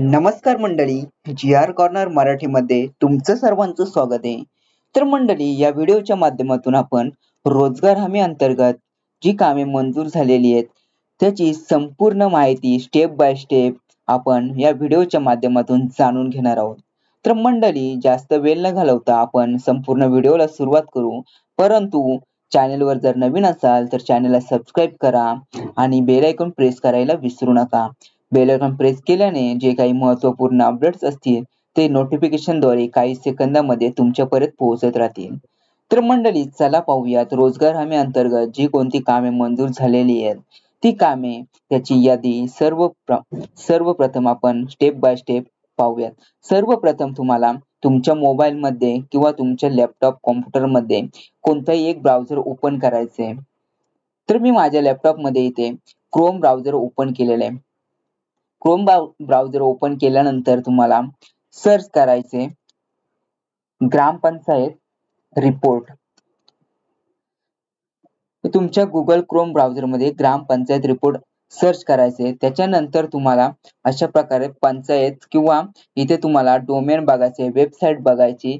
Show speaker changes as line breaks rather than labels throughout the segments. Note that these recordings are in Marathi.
नमस्कार मंडळी जी आर कॉर्नर मराठीमध्ये तुमचं सर्वांचं स्वागत आहे. तर मंडळी या व्हिडिओच्या माध्यमातून आपण रोजगार हमी अंतर्गत जी कामे मंजूर झालेली आहेत त्याची संपूर्ण माहिती स्टेप बाय स्टेप आपण या व्हिडिओच्या माध्यमातून जाणून घेणार आहोत. तर मंडळी जास्त वेळ न घालवता आपण संपूर्ण व्हिडिओला सुरुवात करू. परंतु चॅनेलवर जर नवीन असाल तर चॅनेलला सबस्क्राईब करा आणि बेल आयकॉन प्रेस करायला विसरू नका. बेल आयकॉन प्रेस केल्याने जे काही महत्त्वपूर्ण अपडेट्स असतील ते नोटिफिकेशनद्वारे द्वारे काही सेकंदामध्ये तुमच्यापर्यंत पोहोचत राहतील. तर मंडळी चला पाहूयात रोजगार हमी अंतर्गत जी कोणती कामे मंजूर झालेली आहेत ती कामे त्याची यादी सर्व सर्वप्रथम आपण स्टेप बाय स्टेप पाहूयात. सर्वप्रथम तुम्हाला तुमच्या मोबाईलमध्ये किंवा तुमच्या लॅपटॉप कॉम्प्युटरमध्ये कोणताही एक ब्राउझर ओपन करायचे तर मी माझ्या लॅपटॉपमध्ये इथे क्रोम ब्राउझर ओपन केलेला आहे. क्रोम ब्राउझर ओपन केल्यानंतर तुम्हाला सर्च करायचे. ग्रामपंचायत रिपोर्ट तुमच्या गुगल क्रोम ब्राउजरमध्ये ग्रामपंचायत रिपोर्ट सर्च करायचे. त्याच्यानंतर तुम्हाला अशा प्रकारे पंचायत किंवा इथे तुम्हाला डोमेन बघायचे वेबसाईट बघायची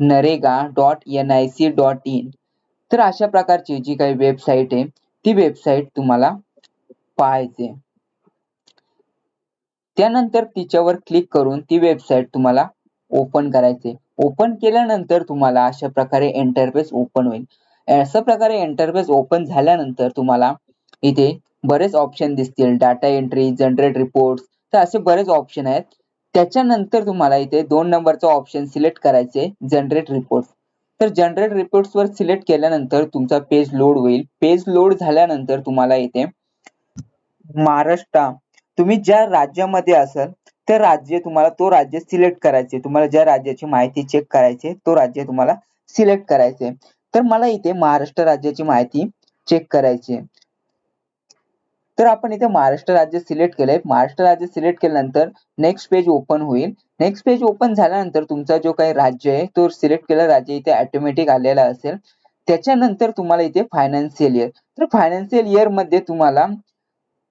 NREGA dot N I C dot in तर अशा प्रकारची जी काही वेबसाईट आहे ती वेबसाईट तुम्हाला पाहायचे. त्यानंतर तिच्यावर क्लिक करून ती वेबसाईट तुम्हाला ओपन करायचे ओपन केल्यानंतर तुम्हाला अशा प्रकारे इंटरफेस ओपन होईल. अशा प्रकारे इंटरफेस ओपन झाल्यानंतर तुम्हाला इथे बरेच ऑप्शन दिसतील. डाटा एंट्री जनरेट रिपोर्ट तर असे बरेच ऑप्शन आहेत. त्याच्यानंतर तुम्हाला इथे दोन नंबरचा ऑप्शन सिलेक्ट करायचे जनरेट रिपोर्ट तर जनरेट रिपोर्ट्सवर सिलेक्ट केल्यानंतर तुमचा पेज लोड होईल. पेज लोड झाल्यानंतर तुम्हाला इथे महाराष्ट्र तुम्ही ज्या राज्यामध्ये असाल त्या राज्य तुम्हाला तो राज्य सिलेक्ट करायचे तुम्हाला ज्या राज्याची माहिती चेक करायची तो राज्य तुम्हाला सिलेक्ट करायचे तर मला इथे महाराष्ट्र राज्याची माहिती चेक करायची तर आपण इथे महाराष्ट्र राज्य सिलेक्ट केलंय. महाराष्ट्र राज्य सिलेक्ट केल्यानंतर नेक्स्ट पेज ओपन होईल. नेक्स्ट पेज ओपन झाल्यानंतर तुमचा जो काही राज्य आहे तो सिलेक्ट केलेला राज्य इथे ऑटोमॅटिक आलेला असेल. त्याच्यानंतर तुम्हाला इथे फायनान्शियल इयर तर फायनान्शियल इयरमध्ये तुम्हाला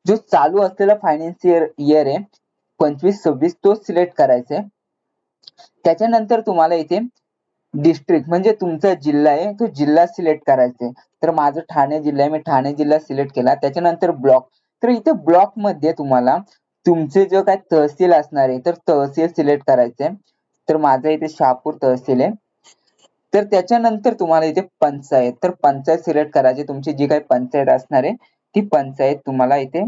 जो चालू असलेला फायनान्शियल इयर आहे पंचवीस सव्वीस तो सिलेक्ट करायचा आहे. त्याच्यानंतर तुम्हाला इथे डिस्ट्रिक्ट म्हणजे तुमचा जिल्हा आहे तो जिल्हा सिलेक्ट करायचा आहे. तर माझं ठाणे जिल्हा आहे मी ठाणे जिल्हा सिलेक्ट केला. त्याच्यानंतर ब्लॉक तर इथे ब्लॉकमध्ये तुम्हाला तुमचे जो काय तहसील असणार आहे तर तहसील सिलेक्ट करायचे तर माझं इथे शहापूर तहसील आहे. तर त्याच्यानंतर तुम्हाला इथे पंचायत. तर पंचायत सिलेक्ट करायची. तुमची जी काही पंचायत असणार आहे ती पंचायत तुम्हाला इथे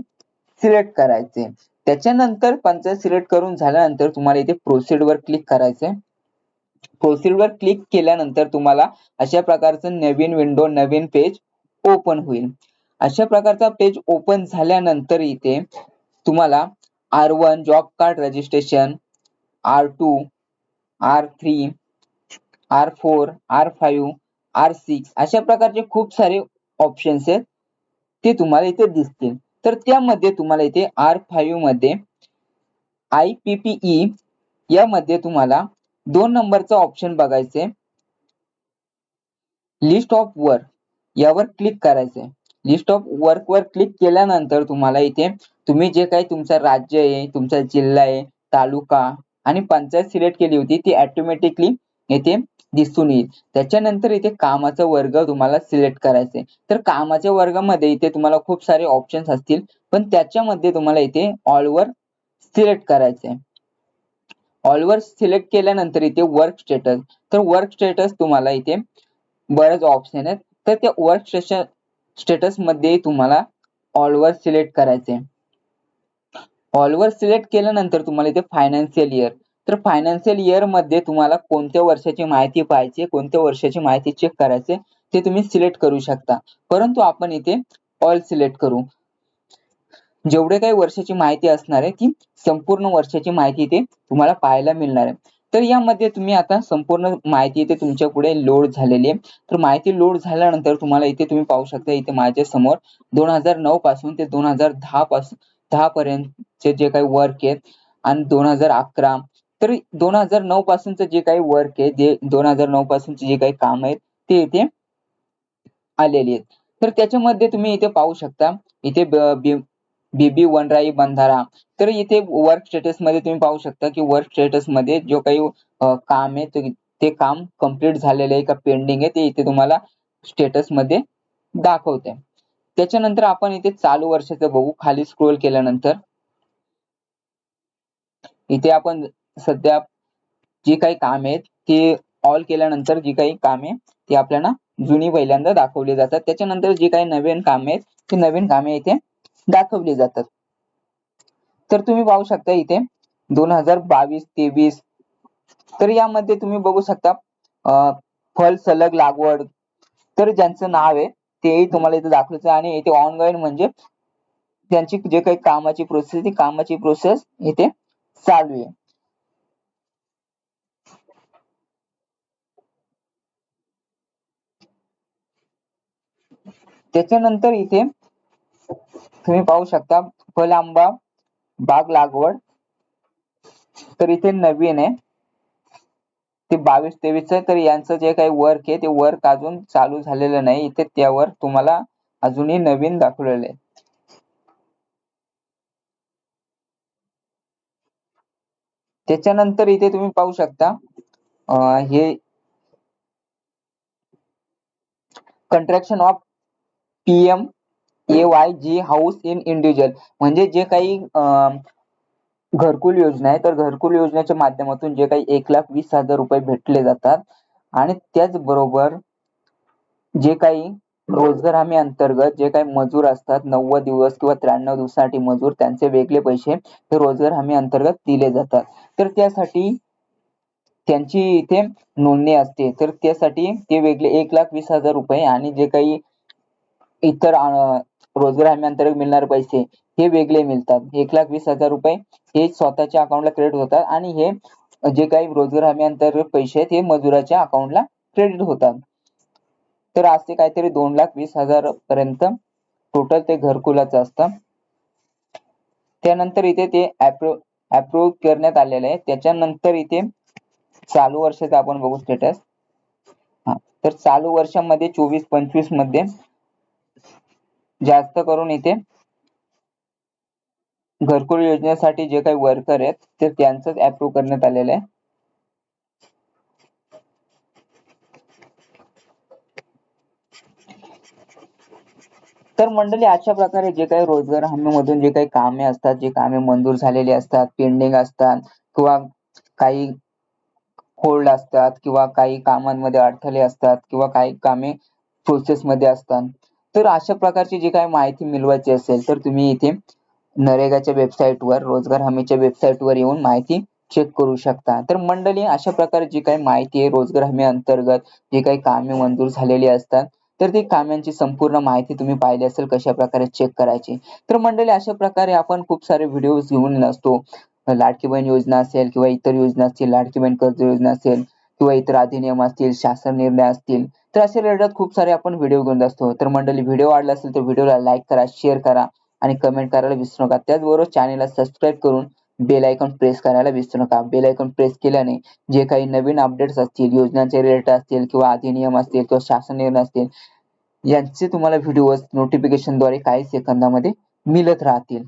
सिलेक्ट करायचे. त्याच्यानंतर पंचायत सिलेक्ट करून झाल्यानंतर तुम्हाला इथे प्रोसीड वर क्लिक करायचे. प्रोसीड वर क्लिक केल्यानंतर तुम्हाला अशा प्रकारचं नवीन विंडो नवीन पेज ओपन होईल. अशा प्रकारचा पेज ओपन झाल्यानंतर इथे तुम्हाला R one job card registration R two R three R four R five R six अशा प्रकारचे खूप सारे ऑप्शन्स आहेत. ते तुम्हाला इथे दिसतील. तर त्यामध्ये तुम्हाला इथे आर फाईव्हमध्ये आय पी पी ई यामध्ये तुम्हाला दोन नंबरचा ऑप्शन बघायचे लिस्ट ऑफ वर्क यावर क्लिक करायचे लिस्ट ऑफ वर्क वर क्लिक केल्यानंतर तुम्हाला इथे तुम्ही जे काही तुमचं राज्य आहे तुमचा जिल्हा आहे तालुका आणि पंचायत सिलेक्ट केली होती ती ऑटोमॅटिकली येथे दिसून येईल. त्याच्यानंतर इथे कामाचा वर्ग तुम्हाला सिलेक्ट करायचे तर कामाच्या वर्गामध्ये इथे तुम्हाला खूप सारे ऑप्शन्स असतील पण त्याच्यामध्ये तुम्हाला इथे ऑलवर सिलेक्ट करायचे ऑलवर सिलेक्ट केल्यानंतर इथे वर्क स्टेटस तर वर्क स्टेटस तुम्हाला इथे बरेच ऑप्शन आहेत. तर त्या वर्क स्टेशन स्टेटसमध्ये तुम्हाला ऑलवर सिलेक्ट करायचे ऑलवर सिलेक्ट केल्यानंतर तुम्हाला इथे फायनान्शियल इयर तर फायनान्शियल इयरमध्ये तुम्हाला कोणत्या वर्षाची माहिती पाहिजे कोणत्या वर्षाची माहिती चेक करायचे ते तुम्ही सिलेक्ट करू शकता. परंतु आपण इथे ऑल सिलेक्ट करू. जेवढे काही वर्षाची माहिती असणार आहे ती संपूर्ण वर्षाची माहिती इथे तुम्हाला पाहायला मिळणार आहे. तर यामध्ये तुम्ही आता संपूर्ण माहिती इथे तुमच्यापुढे लोड झालेली आहे. तर माहिती लोड झाल्यानंतर तुम्हाला इथे तुम्ही पाहू शकता इथे माझ्यासमोर दोन हजार नऊ पासून ते दोन हजार दहा पासून दहा पर्यंतचे जे काही वर्क आहेत आणि दोन हजार अकरा तर दोन हजार नऊ पासूनच जे काही वर्क आहे जे दोन हजार नऊ पासूनचे जे काही काम आहेत ते इथे आलेली आहेत. तर त्याच्यामध्ये तुम्ही इथे पाहू शकता इथे बीबी वनराई बंधारा. तर इथे वर्क स्टेटसमध्ये तुम्ही पाहू शकता की वर्क स्टेटसमध्ये जो काही काम आहे ते काम कंप्लीट झालेलं आहे का पेंडिंग आहे ते इथे तुम्हाला स्टेटसमध्ये दाखवते त्याच्यानंतर आपण इथे चालू वर्षाचं बघू खाली स्क्रोल केल्यानंतर. इथे आपण सध्या जी काही काम आहेत ती ऑल केल्यानंतर जी काही कामे ती आपल्याला जुनी पहिल्यांदा दाखवली जातात. त्याच्यानंतर जी काही नवीन कामे आहेत ती नवीन कामे इथे दाखवली जातात. तर तुम्ही पाहू शकता इथे दोन हजार बावीस तेवीस तर यामध्ये तुम्ही बघू शकता फल सलग लागवड तर ज्यांचं नाव आहे तेही तुम्हाला इथे दाखवायचं आणि इथे ऑनलाईन म्हणजे त्यांची जे काही कामाची प्रोसेस ती कामाची प्रोसेस इथे चालू आहे. त्याच्यानंतर इथे तुम्ही पाहू शकता फल आंबा बाग लागवड. तर इथे नवीन आहे. ते बावीस तेवीस तर यांचं जे काही वर्क आहे ते वर्क अजून चालू झालेलं नाही. इथे त्यावर तुम्हाला अजूनही नवीन दाखवलेलं आहे. त्याच्यानंतर इथे तुम्ही पाहू शकता हे construction of PM A Y G house in individual म्हणजे जे काही घरकुल योजना आहे तर घरकुल योजनेच्या माध्यमातून जे काही एक लाख वीस हजार रुपये भेटले जातात. आणि त्याचबरोबर जे काही रोजगार हमी अंतर्गत जे काही मजूर असतात नव्वद दिवस किंवा त्र्याण्णव दिवसासाठी मजूर त्यांचे वेगळे पैसे हे रोजगार हमी अंतर्गत दिले जातात. तर त्यासाठी त्यांची इथे नोंदणी असते. तर त्यासाठी ते वेगळे एक लाख वीस हजार रुपये आणि जे काही इतर रोजगार हमी अंतर्गत मिळणारे पैसे हे वेगळे मिळतात. एक लाख वीस हजार रुपये हे स्वतःच्या अकाउंटला क्रेडिट होतात आणि हे जे काही रोजगार हमी अंतर्गत पैसे आहेत हे मजुराच्या अकाउंटला क्रेडिट होतात. तर असे काहीतरी दोन लाख वीस हजार पर्यंत टोटल ते घरकुलाचं असतं. त्यानंतर इथे ते अप्रूव्ह करण्यात आलेलं आहे. त्याच्यानंतर इथे चालू वर्षाचा आपण बघू स्टेटस हा तर चालू वर्षामध्ये चोवीस पंचवीसमध्ये जास्त करून इथे घरकुल योजनेसाठी जे काही वर्कर आहेत ते त्यांचंच अप्रूव्ह करण्यात आलेलं आहे. तर मंडळी अशा प्रकारे जे काही रोजगार हमी मधून जे काही कामे असतात जे कामे मंजूर झालेली असतात पेंडिंग असतात किंवा काही होल्ड असतात किंवा काही कामांमध्ये अडथळे असतात किंवा काही कामे प्रोसेस मध्ये असतात तर अशा प्रकारची जी काही माहिती मिळवायची असेल तर तुम्ही इथे नरेगाच्या वेबसाईट वर रोजगार हमीच्या वेबसाईट वर येऊन माहिती चेक करू शकता. तर मंडळी अशा प्रकारे जी काही माहिती आहे रोजगार हमी अंतर्गत जी काही कामे मंजूर झालेली असतात तर ती कामांची संपूर्ण माहिती तुम्ही पाहिली असेल कशा प्रकारे चेक करायची. तर मंडळी अशा प्रकारे आपण खूप सारे व्हिडिओ घेऊन असतो. लाडकी बहीण योजना असेल किंवा इतर योजना असतील लाडकी बहीण कर्ज योजना असेल किंवा इतर अधिनियम असतील शासन निर्णय असतील तर असे रिलेटेड खूप सारे आपण व्हिडिओ घेऊन असतो. तर मंडळी व्हिडिओ आवडला असेल तर व्हिडिओला लाईक करा शेअर करा आणि कमेंट करायला विसरू नका. त्याचबरोबर चॅनेलला सबस्क्राईब करून बेल आयकॉन प्रेस करायला विसरू नका. बेल आयकॉन प्रेस केल्याने जे काही नवीन अपडेट्स असतील योजनांचे रिलेटेड असतील किंवा अधिनियम असतील किंवा शासन निर्णय असतील यांचे तुम्हाला व्हिडिओ नोटिफिकेशनद्वारे काही सेकंदामध्ये मिळत राहतील.